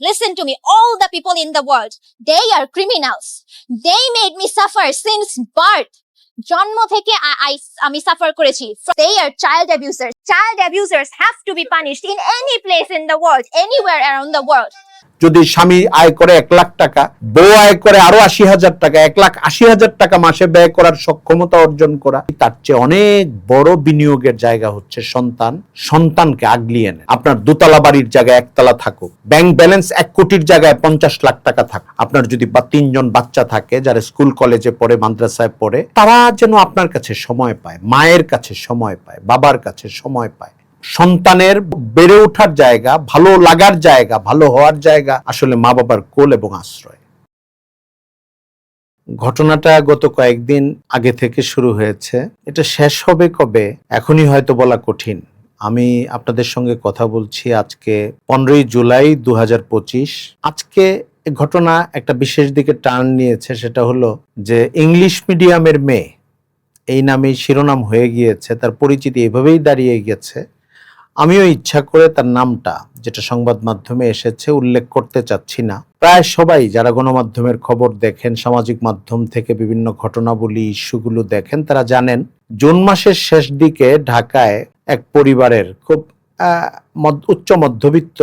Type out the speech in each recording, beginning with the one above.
Listen to me, all the people in the world, they are criminals. They made me suffer since birth. জন্ম থেকে আ- I- আমি suffer করেছি they are child abusers child abusers have to be punished in any place in the world anywhere around the world যদি স্বামী আয় করে এক লাখ টাকা, বউ আয় করে আরও আশি হাজার টাকা, এক লাখ আশি হাজার টাকা মাসে ব্যয় করার সক্ষমতা অর্জন করা, তার চেয়ে অনেক বড় বিনিয়োগের জায়গা হচ্ছে সন্তান। সন্তানকে আগলিয়ে নেয়। আপনার দোতলা বাড়ির জায়গায় একতলা থাকুক, ব্যাংক ব্যালেন্স এক কোটির জায়গায় পঞ্চাশ লাখ টাকা থাক। আপনার যদি বা তিনজন বাচ্চা থাকে, যারা স্কুল, কলেজে পড়ে, মাদ্রাসায় পড়ে, তারা যেন আপনার কাছে সময় পায়, মায়ের কাছে সময় পায়, বাবার কাছে সময় পায়। সন্তানের বেড়ে ওঠার জায়গা, ভালো লাগার জায়গা, ভালো হওয়ার জায়গা আসলে মা বাবার কোল এবং আশ্রয়। ঘটনাটা গত কয়েকদিন আগে থেকে শুরু হয়েছে। এটা শেষ হবে কবে? এখনই হয়তো বলা কঠিন। আমি আপনাদের সঙ্গে কথা বলছি আজকে পনেরোই জুলাই দু হাজার পঁচিশ। আজকে ঘটনা একটা বিশেষ দিকে টার্ন নিয়েছে, সেটা হলো যে ইংলিশ মিডিয়ামের মেয়ে, এই নামেই শিরোনাম হয়ে গিয়েছে, তার পরিচিতি এভাবেই দাঁড়িয়ে গেছে আমিও ইচ্ছা করে তার নামটা, যেটা সংবাদ মাধ্যমে এসেছে, উল্লেখ করতে চাচ্ছি না। প্রায় সবাই যারা গণমাধ্যমের খবর দেখেন, সামাজিক মাধ্যম থেকে বিভিন্ন ঘটনাবলী, ইস্যুগুলো দেখেন, তারা জানেন জুন মাসের শেষ দিকে ঢাকায় এক পরিবারের খুব উচ্চ মধ্যবিত্ত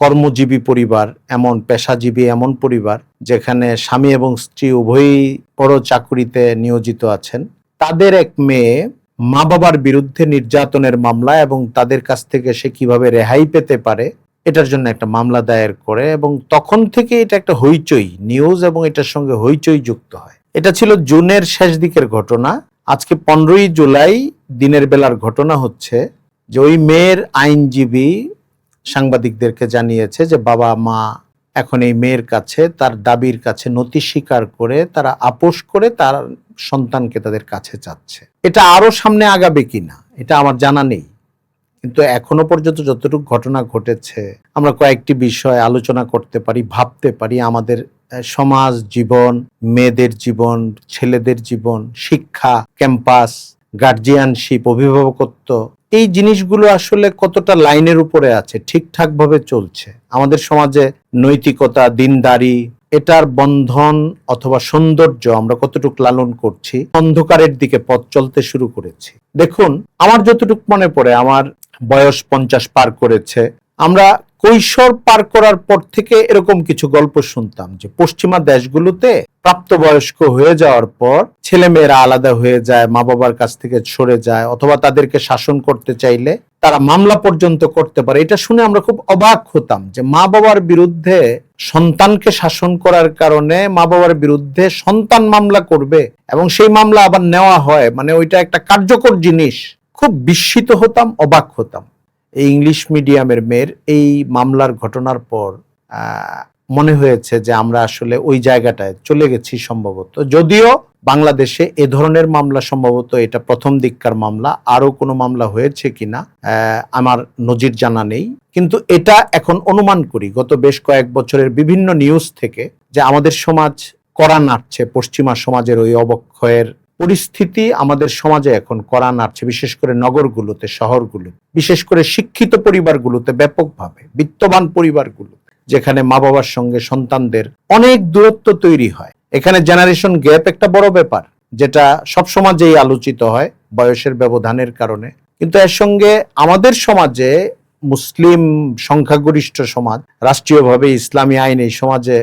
কর্মজীবী পরিবার, এমন পেশাজীবী এমন পরিবার, যেখানে স্বামী এবং স্ত্রী উভয়ই বড় চাকুরিতে নিয়োজিত আছেন। তাদের এক মেয়ে মা বাবার বিরুদ্ধে নির্যাতনের মামলা এবং তাদের কাছ থেকে সে কীভাবে রেহাই পেতে পারে, এটার জন্য একটা মামলা দায়ের করে এবং তখন থেকে এটা একটা হইচই, নিউজ এবং এটার সঙ্গে হইচই যুক্ত হয়। এটা ছিল জুনের শেষ দিকের ঘটনা। আজকে পনেরোই জুলাই দিনের বেলার ঘটনা হচ্ছে যে ওই মেয়ের আইনজীবী সাংবাদিকদেরকে জানিয়েছে যে বাবা, মা এখন এই মেয়ের কাছে, তার দাবির কাছে নথি স্বীকার করে তারা আপোষ করে তার সন্তানকে তাদের কাছে চাচ্ছে। এটা আরও সামনে আগাবে কিনা, এটা আমার জানা নেই। কিন্তু এখনও পর্যন্ত যতটুকু ঘটনা ঘটেছে, আমরা কয়েকটি বিষয় আলোচনা করতে পারি, ভাবতে পারি। আমাদের সমাজ, জীবন, মেয়েদের জীবন, ছেলেদের জীবন, শিক্ষা, ক্যাম্পাস, গার্জিয়ানশিপ, অভিভাবকত্ব, এই জিনিসগুলো আসলে কতটা লাইনের উপরে আছে ঠিকঠাক ভাবে চলছে। আমাদের সমাজে নৈতিকতা, দিনদারি এটার বন্ধন অথবা সৌন্দর্য আমরা কতটুকু লালন করছি, অন্ধকারের দিকে পথ চলতে শুরু করেছি। দেখুন, আমার যতটুকু মনে পড়ে, আমার বয়স পঞ্চাশ পার করেছে, আমরা কৈশোর পার করার পর থেকে এরকম কিছু গল্প শুনতাম যে পশ্চিমা দেশগুলোতে প্রাপ্তবয়স্ক হয়ে যাওয়ার পর ছেলে মেয়েরা আলাদা হয়ে যায় মা বাবার কাছ থেকে সরে যায়, অথবা তাদেরকে শাসন করতে চাইলে তারা মামলা পর্যন্ত করতে পারে। এটা শুনে আমরা খুব অবাক হতাম যে মা বাবার বিরুদ্ধে সন্তানকে শাসন করার কারণে মা বাবার বিরুদ্ধে সন্তান মামলা করবে এবং সেই মামলা আবার নেওয়া হয়। মানে ওইটা একটা কার্যকর জিনিস। খুব বিস্মিত হতাম, অবাক হতাম। এই ইংলিশ মিডিয়ামের মেয়ের এই মামলার ঘটনার পর মনে হয়েছে যে আমরা আসলে ওই জায়গাটায় চলে গেছি সম্ভবত। যদিও বাংলাদেশে এ ধরনের মামলা সম্ভবত এটা প্রথম দিককার মামলা আরও কোনো মামলা হয়েছে কিনা আমার নজির জানা নেই। কিন্তু এটা এখন অনুমান করি, গত বেশ কয়েক বছরের বিভিন্ন নিউজ থেকে যে আমাদের সমাজ করা নাড়ছে, পশ্চিমা সমাজের ওই অবক্ষয়ের পরিস্থিতি আমাদের সমাজে এখন করা নাড়ছে, বিশেষ করে নগরগুলোতে শহরগুলো বিশেষ করে শিক্ষিত পরিবারগুলোতে ব্যাপকভাবে, বিত্তবান পরিবারগুলো যেখানে মা বাবার সঙ্গে সন্তানদের অনেক দূরত্ব তৈরি হয়। এখানে জেনারেশন গ্যাপ একটা বড় ব্যাপার, যেটা সব সমাজেই আলোচিত হয় বয়সের ব্যবধানের কারণে। কিন্তু এর সঙ্গে আমাদের সমাজে মুসলিম সংখ্যাগরিষ্ঠ সমাজ, রাষ্ট্রীয়ভাবে ইসলামী আইন এই সমাজে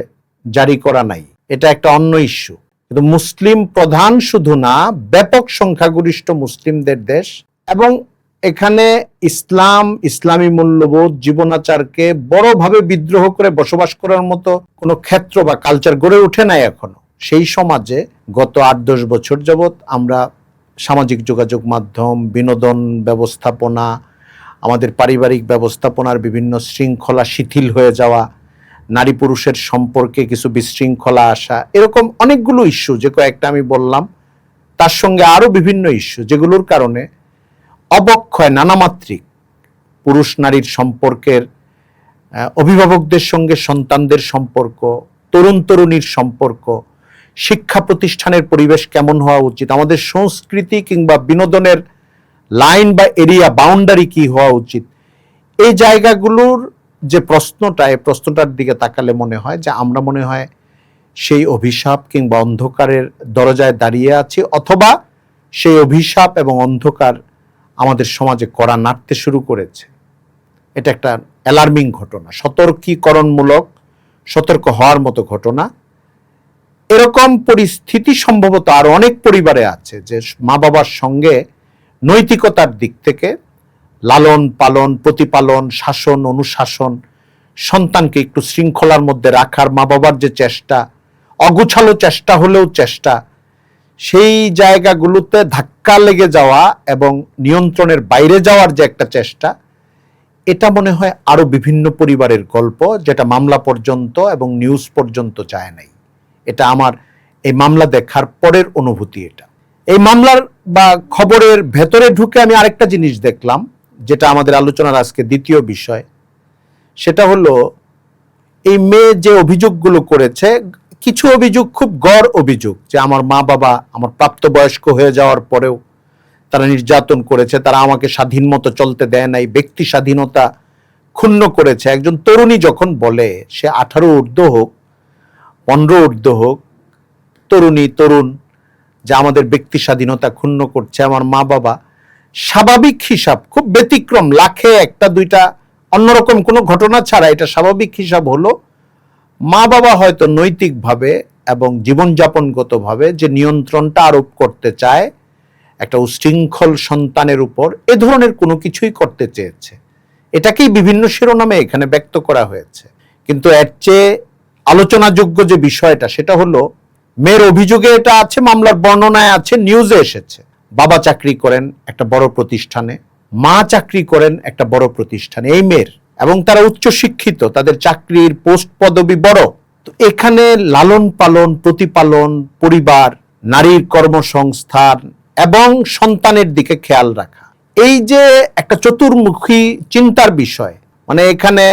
জারি করা নাই। এটা একটা অন্য ইস্যু কিন্তু মুসলিম প্রধান শুধু না, ব্যাপক সংখ্যাগরিষ্ঠ মুসলিমদের দেশ এবং এখানে ইসলাম, ইসলামী মূল্যবোধ, জীবনাচারকে বড়ভাবে বিদ্রোহ করে বসবাস করার মতো কোনো ক্ষেত্র বা কালচার গড়ে ওঠে নাই এখনও। সেই সমাজে গত আট দশ বছর যাবৎ আমরা সামাজিক যোগাযোগ মাধ্যম, বিনোদন ব্যবস্থাপনা, আমাদের পারিবারিক ব্যবস্থাপনার বিভিন্ন শৃঙ্খলা শিথিল হয়ে যাওয়া, নারী পুরুষের সম্পর্কে কিছু বিশৃঙ্খলা আসা, এরকম অনেকগুলো ইস্যু যে কয়েকটা আমি বললাম, তার সঙ্গে আরও বিভিন্ন ইস্যু যেগুলোর কারণে অবক্ষয় নানামাত্রিক, পুরুষ নারীর সম্পর্কের অভিভাবকদের সঙ্গে সন্তানদের সম্পর্ক, তরুণ তরুণীর সম্পর্ক, শিক্ষা প্রতিষ্ঠানের পরিবেশ কেমন হওয়া উচিত, আমাদের সংস্কৃতি কিংবা বিনোদনের লাইন বা এরিয়া, বাউন্ডারি কি হওয়া উচিত, এই জায়গাগুলোর যে প্রশ্নটা, এই প্রশ্নটার দিকে তাকালে মনে হয় যে আমরা মনে হয় সেই অভিশাপ কিংবা অন্ধকারের দরজায় দাঁড়িয়ে আছি, অথবা সেই অভিশাপ এবং অন্ধকার আমাদের সমাজে কড়া নাড়তে শুরু করেছে। এটা একটা অ্যালার্মিং ঘটনা, সতর্কীকরণমূলক, সতর্ক হওয়ার মতো ঘটনা। এরকম পরিস্থিতি সম্ভবত আর অনেক পরিবারে আছে যে মা বাবার সঙ্গে নৈতিকতার দিক থেকে লালন পালন, প্রতিপালন, শাসন, অনুশাসন, সন্তানকে একটু শৃঙ্খলার মধ্যে রাখার মা বাবার যে চেষ্টা, অগুছালো চেষ্টা হলেও চেষ্টা সেই জায়গাগুলোতে ধাক্কা লেগে যাওয়া এবং নিয়ন্ত্রণের বাইরে যাওয়ার যে একটা চেষ্টা, এটা মনে হয় আরও বিভিন্ন পরিবারের গল্প, যেটা মামলা পর্যন্ত এবং নিউজ পর্যন্ত যায় নাই। এটা আমার এই মামলা দেখার পরের অনুভূতি এটা। এই মামলার বা খবরের ভেতরে ঢুকে আমি আরেকটা জিনিস দেখলাম, যেটা আমাদের আলোচনার আজকে দ্বিতীয় বিষয়। সেটা হলো, এই মেয়ে যে অভিযোগগুলো করেছে কিছু অভিযোগ, খুব গড় অভিযোগ যে আমার মা বাবা আমার প্রাপ্তবয়স্ক হয়ে যাওয়ার পরেও তারা নির্যাতন করেছে, তারা আমাকে স্বাধীন মতো চলতে দেয় নাই, ব্যক্তি স্বাধীনতা ক্ষুণ্ণ করেছে। একজন তরুণী যখন বলে, সে আঠারো ঊর্ধ্ব হোক, পনেরো ঊর্ধ্ব হোক, তরুণী, তরুণ, যে আমাদের ব্যক্তি স্বাধীনতা ক্ষুণ্ণ করছে, আমার মা বাবা, স্বাভাবিক হিসাব, খুব ব্যতিক্রম, লাখে একটা দুইটা অন্যরকম কোনো ঘটনা ছাড়া এটা স্বাভাবিক হিসাব হলো মা বাবা হয়তো নৈতিকভাবে এবং জীবনযাপনগতভাবে যে নিয়ন্ত্রণটা আরোপ করতে চায়, একটা উশৃঙ্খল সন্তানের উপর, এ ধরনের কোনো কিছুই করতে চেয়েছে। এটাকেই বিভিন্ন শিরোনামে এখানে ব্যক্ত করা হয়েছে। কিন্তু এর চেয়ে আলোচনাযোগ্য যে বিষয়টা, সেটা হলো, মেয়ের অভিযোগে এটা আছে, মামলার বর্ণনায় আছে নিউজে এসেছে। বাবা চাকরি করেন একটা বড় প্রতিষ্ঠানে, মা চাকরি করেন একটা বড় প্রতিষ্ঠানে, এই মেয়ের। এবং তারা উচ্চ শিক্ষিত তাদের চাকরির পোস্ট পদবি বড়। তো এখানে লালন পালন, প্রতিপালন, পরিবার, নারীর কর্মসংস্থান এবং সন্তানের দিকে খেয়াল রাখা। এই যে একটা চতুর্মুখী চিন্তার বিষয় মানে এখানে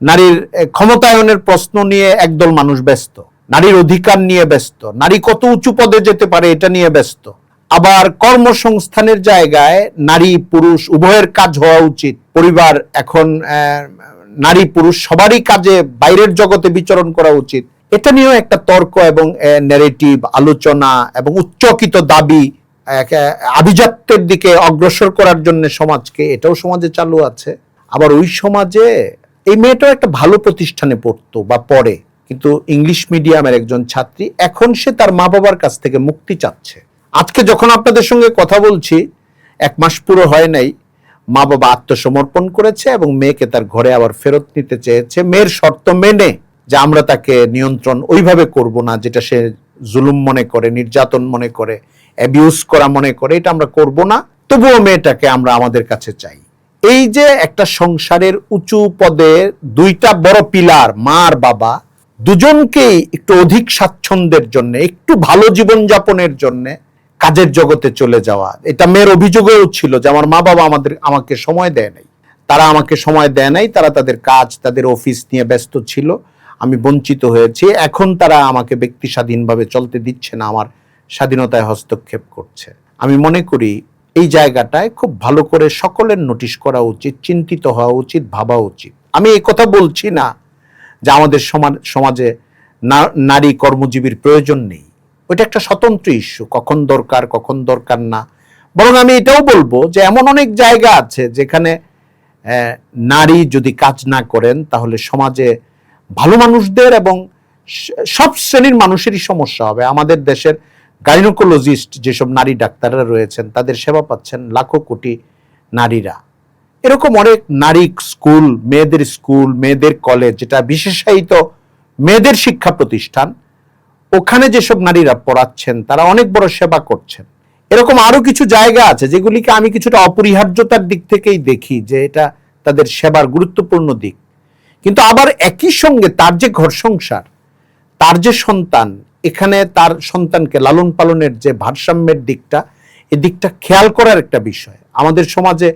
নারীর ক্ষমতায়নের প্রশ্ন নিয়ে একদল মানুষ ব্যস্ত, নারীর অধিকার নিয়ে ব্যস্ত, নারী কত উঁচু পদে যেতে পারে এটা নিয়ে ব্যস্ত। আবার কর্মসংস্থানের জায়গায় নারী, পুরুষ, উভয়ের কাজ হওয়া উচিত। পরিবার এখন নারী, পুরুষ সবারই কাজে বাইরের জগতে বিচরণ করা উচিত। এটা নিয়েও একটা তর্ক এবং ন্যারেটিভ আলোচনা এবং উচ্চকিত দাবি আভিজাত্যের দিকে অগ্রসর করার জন্য সমাজকে। এটাও সমাজে চালু আছে। আবার ওই সমাজে এই মেয়েটাও একটা ভালো প্রতিষ্ঠানে পড়তো বা পড়ে। কিন্তু ইংলিশ মিডিয়ামের একজন ছাত্রী এখন সে তার মা বাবার কাছ থেকে মুক্তি চাচ্ছে। আজকে যখন আপনাদের সঙ্গে কথা বলছি, এক মাস পুরো হয় নাই মা বাবা আত্মসমর্পণ করেছে এবং মেয়েকে তার ঘরে আবার ফেরত নিতে চেয়েছে। মেয়ের শর্ত মেনে যে আমরা তাকে নিয়ন্ত্রণ ওইভাবে করব না, যেটা সে জুলুম মনে করে, নির্যাতন মনে করে অ্যাবিউজ করা মনে করে, এটা আমরা করব না। তবুও মেয়েটাকে আমরা আমাদের কাছে চাই। এই যে একটা সংসারের উঁচু পদে দুইটা বড় পিলার, মা আর বাবা, দুজনকেই একটু অধিক স্বাচ্ছন্দ্যের জন্য, একটু ভালো জীবনযাপনের জন্য কাজের জগতে চলে যাওয়া। এটা মেয়ের অভিযোগেও ছিল যে আমার মা বাবা আমাদের, আমাকে সময় দেয় নাই। তারা আমাকে সময় দেয় নাই, তারা তাদের কাজ, তাদের অফিস নিয়ে ব্যস্ত ছিল। আমি বঞ্চিত হয়েছি। এখন তারা আমাকে ব্যক্তি স্বাধীনভাবে চলতে দিচ্ছে না, আমার স্বাধীনতায় হস্তক্ষেপ করছে। আমি মনে করি এই জায়গাটায় খুব ভালো করে সকলের নোটিশ করা উচিত, চিন্তিত হওয়া উচিত, ভাবা উচিত। আমি এই কথা বলছি না যে আমাদের সমাজ- নারী কর্মজীবীর প্রয়োজন নেই। ওইটা একটা স্বতন্ত্র ইস্যু কখন দরকার কখন দরকার না। বরং আমি এটাও বলব যে এমন অনেক জায়গা আছে যেখানে নারী যদি কাজ না করেন তাহলে সমাজে ভালো মানুষদের এবং সব শ্রেণির মানুষেরই সমস্যা হবে। আমাদের দেশের গাইনোকোলজিস্ট যেসব নারী ডাক্তাররা রয়েছেন, তাদের সেবা পাচ্ছেন লাখো কোটি নারীরা। এরকম অনেক নারী স্কুল, মেয়েদের স্কুল, মেয়েদের কলেজ, যেটা বিশেষায়িত মেয়েদের শিক্ষা প্রতিষ্ঠান ওখানে যেসব নারীরা পড়াচ্ছেন, তারা অনেক বড় সেবা করছেন। এরকম আরও কিছু জায়গা আছে যেগুলিকে আমি কিছুটা অপরিহার্যতার দিক থেকেই দেখি যে এটা তাদের সেবার গুরুত্বপূর্ণ দিক। কিন্তু আবার একই সঙ্গে তার যে ঘর সংসার, তার যে সন্তান, এখানে তার সন্তানকে লালন পালনের যে ভারসাম্যের দিকটা এই দিকটা খেয়াল করার একটা বিষয়। আমাদের সমাজে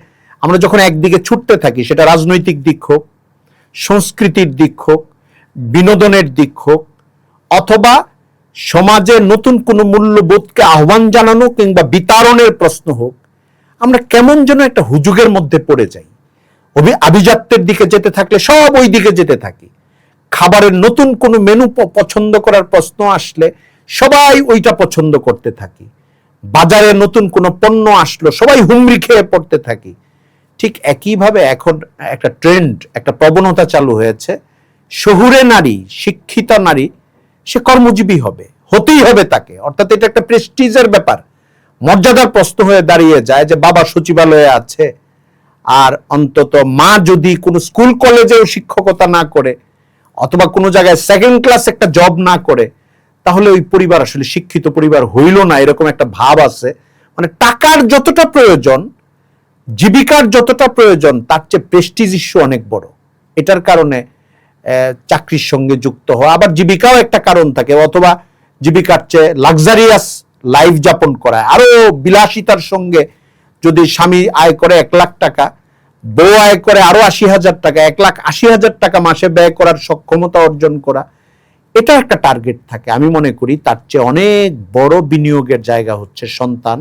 আমরা যখন একদিকে ছুটতে থাকি, সেটা রাজনৈতিক দিক হোক, সংস্কৃতির দিক হোক, বিনোদনের দিক হোক, অথবা সমাজে নতুন কোনো মূল্যবোধকে আহ্বান জানানো কিংবা বিতারণের প্রশ্ন হোক, আমরা কেমন যেন একটা হুজুগের মধ্যে পড়ে যাই। অভি, আভিজাত্যের দিকে যেতে থাকলে সব ওই দিকে যেতে থাকি। খাবারের নতুন কোনো মেনু পছন্দ করার প্রশ্ন আসলে সবাই ওইটা পছন্দ করতে থাকি। বাজারে নতুন কোনো পণ্য আসলো, সবাই হুমড়ি খেয়ে পড়তে থাকি। ঠিক একইভাবে এখন একটা ট্রেন্ড, একটা প্রবণতা চালু হয়েছে। শহুরে নারী, শিক্ষিতা নারী সে কর্মজীবী হবে, হতেই হবে তাকে। অর্থাৎ এটা একটা প্রেস্টিজের ব্যাপার। মর্যাদার প্রশ্ন হয়ে দাঁড়িয়ে যায় যে বাবা সচিবালয়ে আছে, আর অন্তত মা যদি কোনো স্কুল, কলেজেও শিক্ষকতা না করে, অথবা কোনো জায়গায় সেকেন্ড ক্লাস একটা জব না করে, তাহলে ওই পরিবার আসলে শিক্ষিত পরিবার হইল না, এরকম একটা ভাব আছে। মানে টাকার যতটা প্রয়োজন, জীবিকার যতটা প্রয়োজন, তার চেয়ে প্রেস্টিজ ইস্যু অনেক বড়। এটার কারণে চাকরির সঙ্গে যুক্ত হওয়া, আবার জীবিকাও একটা কারণ থাকে, অথবা জীবিকার চেয়ে লাক্সারিয়াস লাইফ যাপন করা। আরও বিলাসিতার সঙ্গে যদি স্বামী আয় করে এক লাখ টাকা, বউ আয় করে আরও আশি হাজার টাকা, এক লাখ আশি হাজার টাকা মাসে ব্যয় করার সক্ষমতা অর্জন করা এটা একটা টার্গেট থাকে। আমি মনে করি তার চেয়ে অনেক বড় বিনিয়োগের জায়গা হচ্ছে সন্তান,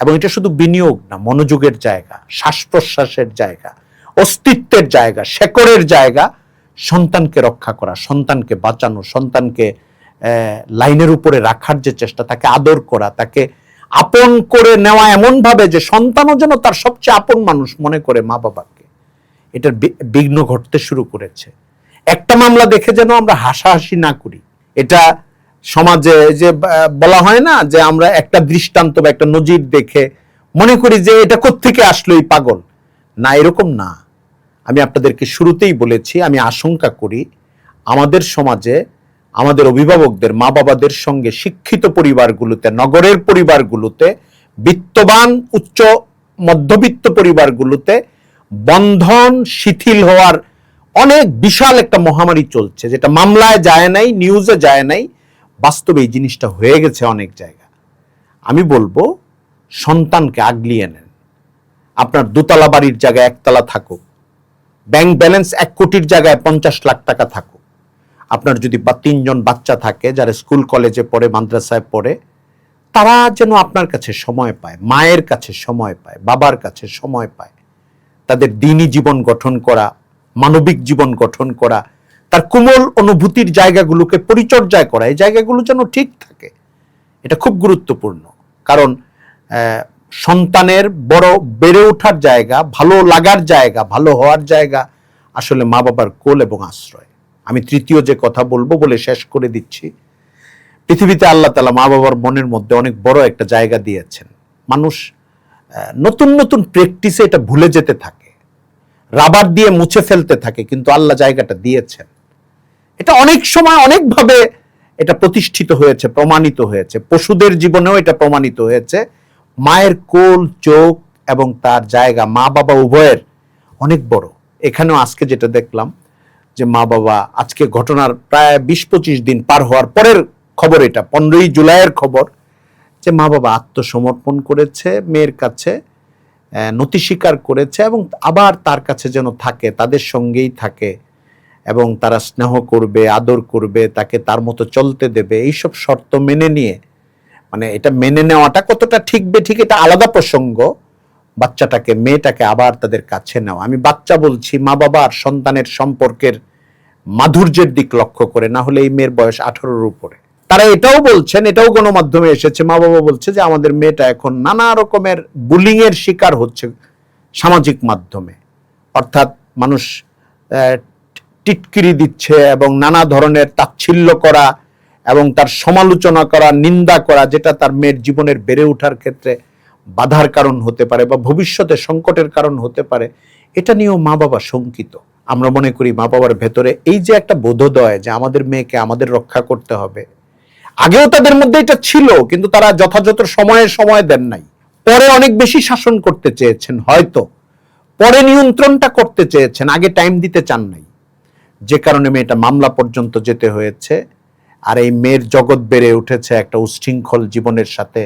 এবং এটা শুধু বিনিয়োগ না, মনোযোগের জায়গা শ্বাস প্রশ্বাসের জায়গা, অস্তিত্বের জায়গা, শেকড়ের জায়গা সন্তানকে রক্ষা করা, সন্তানকে বাঁচানো, সন্তানকে লাইনের উপরে রাখার যে চেষ্টা, তাকে আদর করা, তাকে আপন করে নেওয়া এমন ভাবে যে সন্তানও যেন তার সবচেয়ে আপন মানুষ মনে করে মা বাবাকে। এটার বিঘ্ন ঘটতে শুরু করেছে। একটা মামলা দেখে যেন আমরা হাসাহাসি না করি। এটা সমাজে যে বলা হয় না যে আমরা একটা দৃষ্টান্ত বা একটা নজির দেখে মনে করি যে এটা কোত্থেকে আসলো এই পাগল। না, এরকম না। আমি আপনাদেরকে শুরুতেই বলেছি, আমি আশঙ্কা করি আমাদের সমাজে আমাদের অভিভাবকদের, মা বাবাদের সঙ্গে শিক্ষিত পরিবারগুলোতে, নগরের পরিবারগুলোতে, বিত্তবান, উচ্চ মধ্যবিত্ত পরিবারগুলোতে বন্ধন শিথিল হওয়ার অনেক বিশাল একটা মহামারী চলছে, যেটা মামলায় যায় নাই নিউজে যায় নাই, বাস্তবে এই জিনিসটা হয়ে গেছে অনেক জায়গা আমি বলব, সন্তানকে আগলিয়ে নেন। আপনার দোতলা বাড়ির জায়গায় একতলা থাকুক ব্যাংক ব্যালেন্স এক কোটির জায়গায় পঞ্চাশ লাখ টাকা থাকুক। আপনার যদি বা তিনজন বাচ্চা থাকে, যারা স্কুল, কলেজে পড়ে, মাদ্রাসায় পড়ে, তারা যেন আপনার কাছে সময় পায়, মায়ের কাছে সময় পায়, বাবার কাছে সময় পায়, তাদের দিনই জীবন গঠন করা, মানবিক জীবন গঠন করা, তার কোমল অনুভূতির জায়গাগুলোকে পরিচর্যায় করা, এই জায়গাগুলো যেন ঠিক থাকে। এটা খুব গুরুত্বপূর্ণ। কারণ সন্তানের বড় বেড়ে ওঠার জায়গা, ভালো লাগার জায়গা, ভালো হওয়ার জায়গা আসলে মা বাবার কোল এবং আশ্রয়। আমি তৃতীয় যে কথা বলব বলে শেষ করে দিচ্ছি। পৃথিবীতে আল্লাহ তালা মা বাবার মনের মধ্যে অনেক বড় একটা জায়গা দিয়েছেন। মানুষ নতুন নতুন প্র্যাকটিসে এটা ভুলে যেতে থাকে। রাবার দিয়ে মুছে ফেলতে থাকে, কিন্তু আল্লাহ জায়গাটা দিয়েছেন। এটা অনেক সময় অনেকভাবে এটা প্রতিষ্ঠিত হয়েছে, প্রমাণিত হয়েছে। পশুদের জীবনেও এটা প্রমাণিত হয়েছে। মায়ের কোল, চোখ এবং তার জায়গা মা বাবা উভয়ের অনেক বড়। এখানেও আজকে যেটা দেখলাম যে মা বাবা আজকে ঘটনার প্রায় বিশ পঁচিশ দিন পার হওয়ার পরের খবর এটা, পনেরোই জুলাইয়ের খবর যে মা বাবা আত্মসমর্পণ করেছে, মেয়ের কাছে নতি স্বীকার করেছে এবং আবার তার কাছে যেন থাকে, তাদের সঙ্গেই থাকে এবং তারা স্নেহ করবে, আদর করবে, তাকে তার মতো চলতে দেবে, এইসব শর্ত মেনে নিয়ে মানে এটা মেনে নেওয়াটা কতটা ঠিক বে ঠিক এটা আলাদা প্রসঙ্গ। বাচ্চাটাকে, মেয়েটাকে আবার তাদের কাছে নেওয়া আমি বাচ্চা বলছি, মা বাবা আর সন্তানের সম্পর্কের মাধুর্যের দিক লক্ষ্য করে, না হলে এই মেয়ের বয়স আঠারোর উপরে। তারা এটাও বলছেন, এটাও গণমাধ্যমে এসেছে, মা বাবা বলছে যে আমাদের মেয়েটা এখন নানা রকমের বুলিং এর শিকার হচ্ছে সামাজিক মাধ্যমে। অর্থাৎ মানুষ টিটকিরি দিচ্ছে এবং নানা ধরনের তাচ্ছিল্য করা এবং তার সমালোচনা করা, নিন্দা করা, যেটা তার মেয়ের জীবনের বেড়ে ওঠার ক্ষেত্রে বাধার কারণ হতে পারে বা ভবিষ্যতে সংকটের কারণ হতে পারে, এটা নিয়েও মা বাবা শঙ্কিত। আমরা মনে করি মা বাবার ভেতরে এই যে একটা বোধোদয় যে আমাদের মেয়েকে আমাদের রক্ষা করতে হবে, আগেও তাদের মধ্যে এটা ছিল, কিন্তু তারা যথাযথ সময়ে সময় দেন নাই। পরে অনেক বেশি শাসন করতে চেয়েছেন হয়তো, পরে নিয়ন্ত্রণটা করতে চেয়েছেন, আগে টাইম দিতে চান নাই। যে কারণে মেয়েটা মামলা পর্যন্ত যেতে হয়েছে। আর এই মেয়ের জগৎ বেড়ে উঠেছে একটা উচ্ছৃঙ্খল জীবনের সাথে।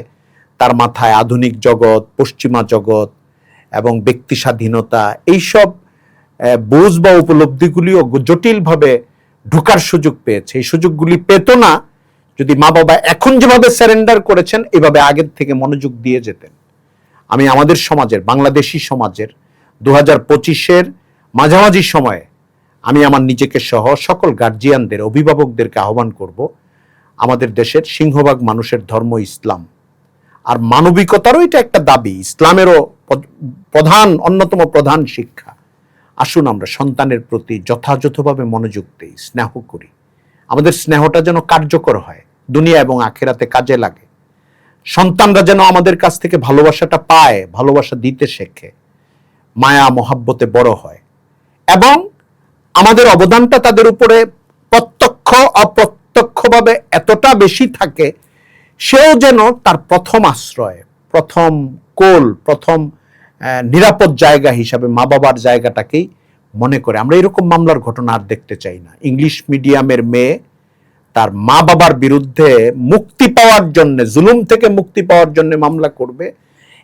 তার মাথায় আধুনিক জগৎ, পশ্চিমা জগৎ এবং ব্যক্তি স্বাধীনতা এইসব বুঝ বা উপলব্ধিগুলিও জটিলভাবে ঢোকার সুযোগ পেয়েছে। এই সুযোগগুলি পেত না যদি মা বাবা এখন যেভাবে স্যারেন্ডার করেছেন, এভাবে আগের থেকে মনোযোগ দিয়ে যেতেন। আমি আমাদের সমাজের, বাংলাদেশি সমাজের দু হাজার পঁচিশের মাঝামাঝি সময়ে আমি আমার নিজেকে সহ সকল গার্জিয়ানদের অভিভাবকদেরকে আহ্বান করব, আমাদের দেশের সিংহভাগ মানুষের ধর্ম ইসলাম। আর মানবিকতারও এটা একটা দাবি, ইসলামেরও প্রধান, অন্যতম প্রধান শিক্ষা। আসুন আমরা সন্তানের প্রতি যথাযথভাবে মনোযোগ দিই, স্নেহ করি। আমাদের স্নেহটা যেন কার্যকর হয়, দুনিয়া এবং আখেরাতে কাজে লাগে। সন্তানরা যেন আমাদের কাছ থেকে ভালোবাসাটা পায়, ভালোবাসা দিতে শেখে, মায়া, মহাব্বতে বড় হয়। এবং আমাদের অবদানটা তাদের উপরে প্রত্যক্ষ, অপ্রত্যক্ষভাবে এতটা বেশি থাকে, সেও যেন তার প্রথম আশ্রয়, প্রথম কোল, প্রথম নিরাপদ জায়গা হিসাবে মা বাবার জায়গাটাকেই মনে করে। আমরা এরকম মামলার ঘটনা আর দেখতে চাই না। ইংলিশ মিডিয়ামের মেয়ে তার মা বাবার বিরুদ্ধে মুক্তি পাওয়ার জন্য, জুলুম থেকে মুক্তি পাওয়ার জন্য মামলা করবে,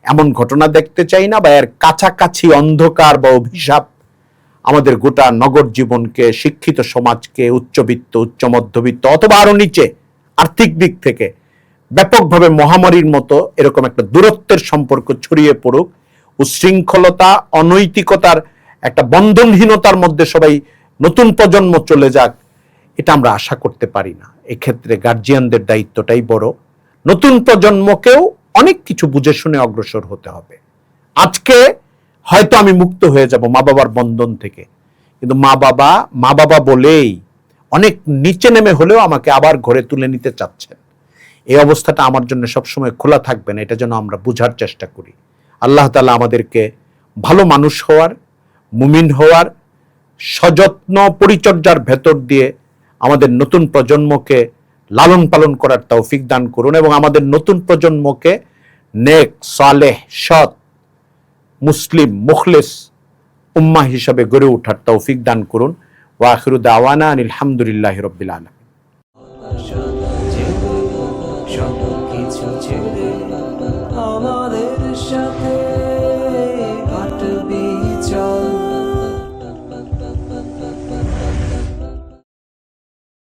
এমন ঘটনা দেখতে চাই না বা এর কাছাকাছি অন্ধকার বা অভিশাপ আমাদের গোটা নগর জীবনকে, শিক্ষিত সমাজকে, উচ্চবিত্ত উচ্চ মধ্যবিত্ত অথবা আরও নিচে, আর্থিক দিক থেকে ব্যাপকভাবে মহামারীর মতো এরকম একটা দূরত্বের সম্পর্ক ছড়িয়ে পড়ুক, উশৃঙ্খলতা, অনৈতিকতার একটা বন্ধনহীনতার মধ্যে সবাই নতুন প্রজন্ম চলে যাক, এটা আমরা আশা করতে পারি না। এক্ষেত্রে গার্জিয়ানদের দায়িত্বটাই বড়। নতুন প্রজন্মকেও অনেক কিছু বুঝে শুনে অগ্রসর হতে হবে। আজকে হয়তো আমি মুক্ত হয়ে যাব মা বাবার বন্ধন থেকে। কিন্তু মা বাবা মা বাবা বলেই অনেক নিচে নেমে হলেও আমাকে আবার ঘরে তুলে নিতে চাচ্ছেন। এই অবস্থাটা আমার জন্য সবসময় খোলা থাকবে না, এটা যেন আমরা বুঝার চেষ্টা করি। আল্লাহ তালা আমাদেরকে ভালো মানুষ হওয়ার, মুমিন হওয়ার, সযত্ন, পরিচর্যার ভেতর দিয়ে আমাদের নতুন প্রজন্মকে লালন পালন করার তৌফিক দান করুন এবং আমাদের নতুন প্রজন্মকে নেক, সালেহ, সৎ মুসলিম মুখলেস উম্মা হিসাবে গড়ে ওঠার তৌফিক দান করুন। ওয়াখিরু দাওয়ানা আলহামদুলিল্লাহ রব্বিল আলম